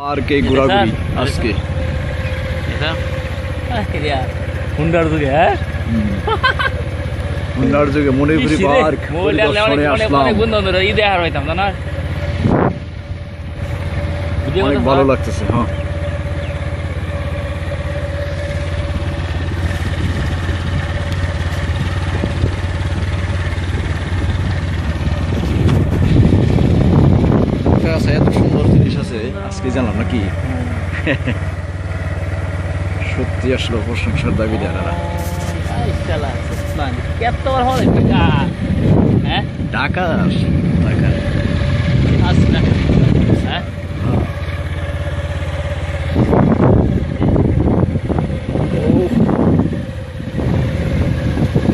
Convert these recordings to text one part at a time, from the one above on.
পার্কে ঘোরাঘুরি আজকে হুন্ডার যুগে হ্যাঁ মুন্নার যুগে মনিপুরি পার্ক পরিদর্শনে আসলাম অনেক বন্ধু বান্ধব ঈদে আর হইতাম না অনেক ভালো লাগতেছে হ্যাঁ কাছে এত সুন্দর জিনিস আছে আজকে জানলাম নাকি? সত্যি আসলে প্রশংসার দাবি দেয় না কেত্তবার হ্যাঁ।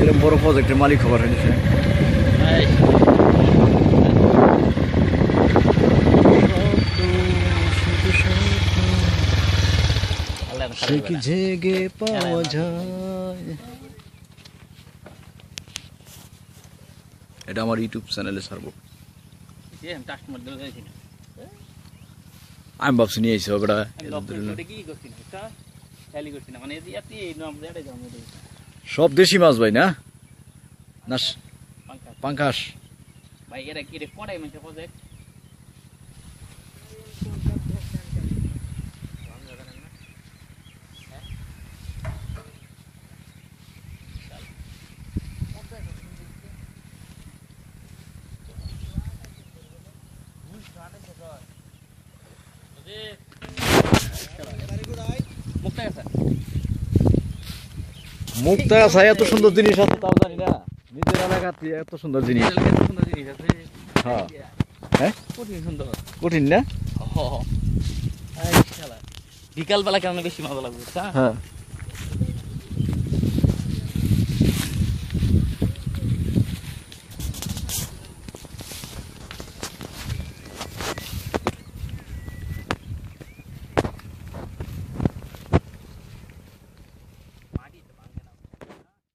এরকম বড় প্রজেক্টের মালিক খবর হয়েছে। সে কি জেগে পাওয়া যায়? এটা আমার ইউটিউব চ্যানেলে ছাড়বো। আমি ভাবছি নিয়ে এসে ওটা সব দেশি মাছ ভাই না? পাঙ্কাশ। ভাই এরা কি রে পড়াই মানে প্রজেক্ট মুক্তা আছে এত সুন্দর জিনিস আছে তাও জানি না। নিজের এলাকাতে এত সুন্দর জিনিস। হ্যাঁ। হ্যাঁ? কঠিন সুন্দর। কঠিন না? বিকাল বেলা কেমন বেশি মজা লাগবে? হ্যাঁ।